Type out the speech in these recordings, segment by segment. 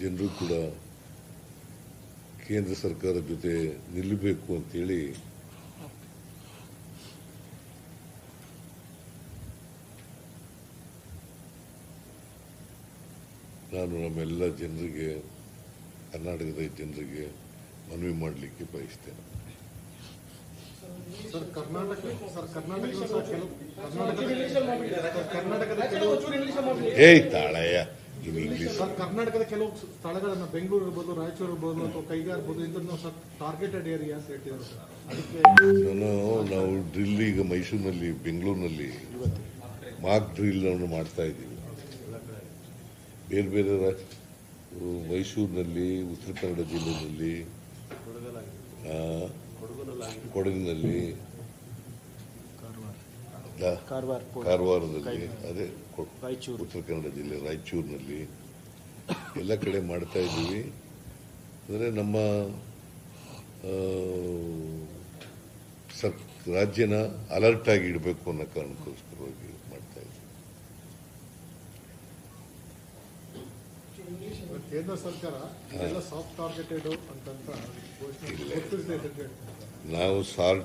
ಜನರು ಕೂಡ ಕೇಂದ್ರ ಸರ್ಕಾರದ ಜೊತೆ ನಿಲ್ಲಬೇಕು ಅಂತೇಳಿ ನಾನು ನಮ್ಮೆಲ್ಲ ಜನರಿಗೆ ಕರ್ನಾಟಕದ ಜನರಿಗೆ ಮನವಿ ಮಾಡಲಿಕ್ಕೆ ಬಯಸ್ತೇನೆ. ಸರ್ ಕರ್ನಾಟಕ ಸರ್ ಕರ್ನಾಟಕದ ಸಹ ಕೆಲವು ಕರ್ನಾಟಕದ ಕರ್ನಾಟಕದ ಕೆಲವು ಏಯ್ ತಾಳಯ್ಯ. ಕರ್ನಾಟಕದ ಕೆಲವು ಸ್ಥಳಗಳನ್ನು ಬೆಂಗಳೂರು ಇರ್ಬೋದು ರಾಯಚೂರು ಇರ್ಬೋದು ಅಥವಾ ಕೈಗಾ ಇರ್ಬೋದು ಇಂಥದ್ದು ಸರ್ ಟಾರ್ಗೆಟೆಡ್ ಏರಿಯಾ ಅಂತ ಹೇಳ್ತಿದ್ದಾರೆ ಅದಕ್ಕೆ ನಾವು ಡ್ರಿಲ್ ಈಗ ಮೈಸೂರಿನಲ್ಲಿ ಬೆಂಗಳೂರಿನಲ್ಲಿ ಮಾರ್ಕ್ ಡ್ರಿಲ್ ಅನ್ನು ಮಾಡ್ತಾ ಇದ್ದೀವಿ. ಬೇರೆ ಬೇರೆ ಮೈಸೂರಿನಲ್ಲಿ ಉತ್ತರ ಕನ್ನಡ ಜಿಲ್ಲೆಯಲ್ಲಿ ಕೊಡಗಿನಲ್ಲಿ ಕಾರವಾರದಲ್ಲಿ ಅದೇ ಕೊ- ರಾಯಚೂರು. ಉತ್ತರ ಕನ್ನಡ ಜಿಲ್ಲೆ ರಾಯಚೂರಿನಲ್ಲಿ ಎಲ್ಲ ಕಡೆ ಮಾಡ್ತಾ ಇದ್ದೀವಿ. ಅಂದರೆ ನಮ್ಮ ಸರ್ ರಾಜ್ಯನ ಅಲರ್ಟ್ ಆಗಿ ಇಡಬೇಕು ಅನ್ನೋ ಕಾರಣಕ್ಕೋಸ್ಕರವಾಗಿ ಮಾಡ್ತಾ ಇದ್ದೀವಿ. ಕೇಂದ್ರ ಸರ್ಕಾರ ಸಾಫ್ಟ್ ಟಾರ್ಗೆಟೆಡ್ ಅಂತಂತ ನಾವು board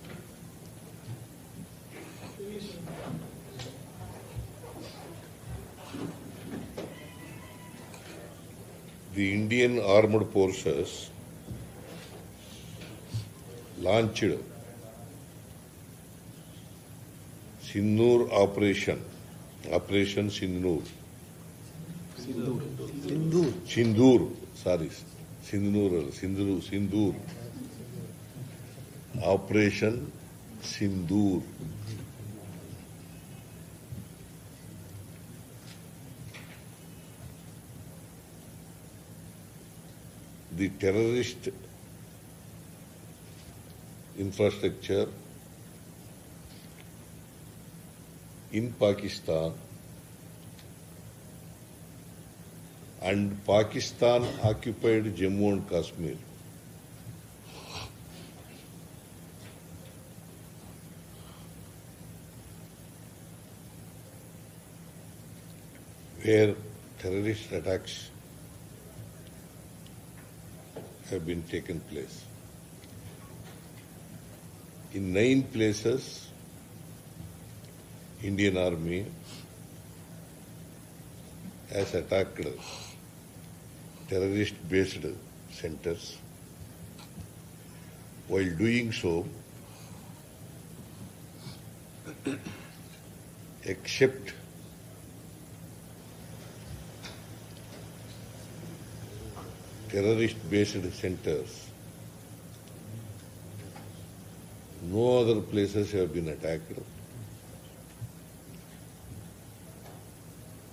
The Indian Armed Forces launched Sindoor Operation, Operation Sindoor. Sindoor. Sindoor Sindoor, sorry, Sindoor, Sindoor, Sindoor, Operation Sindoor. The terrorist infrastructure in Pakistan and Pakistan occupied Jammu and Kashmir. Where terrorist attacks have been taken place. In nine places, Indian Army has attacked terrorist based centers. While doing so, except terrorist based centers, no other places have been attacked.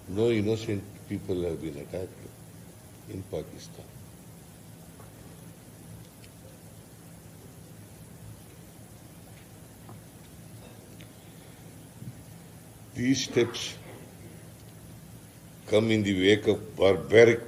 No innocent people have been attacked in Pakistan. These steps come in the wake of barbaric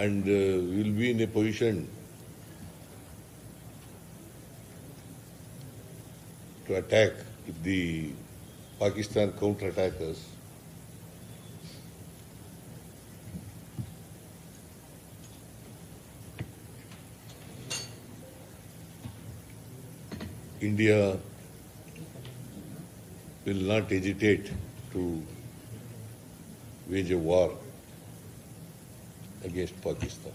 And uh, we'll be in a position to attack if the Pakistan counter-attack us. India will not hesitate to wage a war against Pakistan.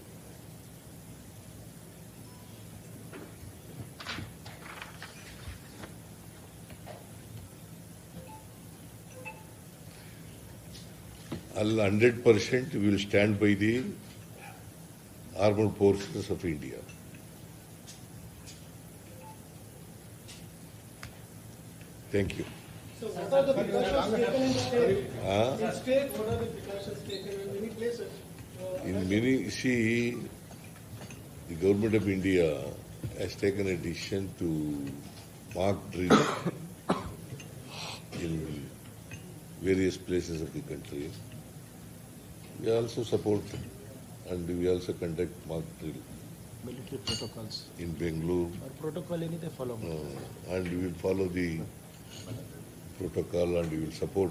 I'll hundred percent we will stand by the armed forces of India. Thank you. So what are the precautions taken in state? Huh? In state, what are the precautions taken in many places? In many, see, the government of India has taken a decision to mark drilling in various places of the country. We also support and we also conduct mock drill. Military protocols. In Bangalore. Or protocol any they follow. Uh, and we will follow the protocol and we will support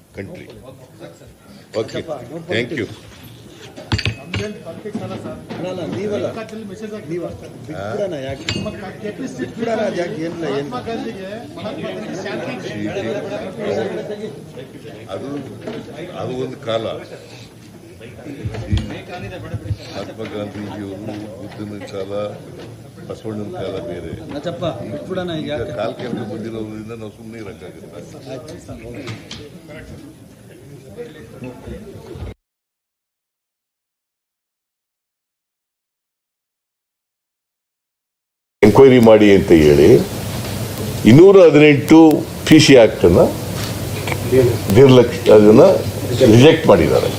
country. Okay, thank you. ಅದು ಅದು ಒಂದು ಕಾಲ. ಮಹಾತ್ಮ ಗಾಂಧೀಜಿಯವರು ಬುದ್ಧನ ಕಾಲ ಬಸವಣ್ಣನ ಕಾಲ ಬೇರೆ. ಈಗ. ಕಾಲ್ ಕೆಳಗೆ ಬಂದಿರೋದ್ರಿಂದ ನಾವು ಸುಮ್ಮನೆ ಇರಕ್ಕಾಗುತ್ತೆ? ಎಂಕ್ವೈರಿ ಮಾಡಿ ಅಂತ ಹೇಳಿ ಇನ್ನೂರ ಹದಿನೆಂಟು ಪಿ ಸಿ ಆಕ್ಟನ್ನು ನಿರ್ಲಕ್ಷ್ಯ ಅದನ್ನ ರಿಜೆಕ್ಟ್ ಮಾಡಿದ್ದಾರೆ.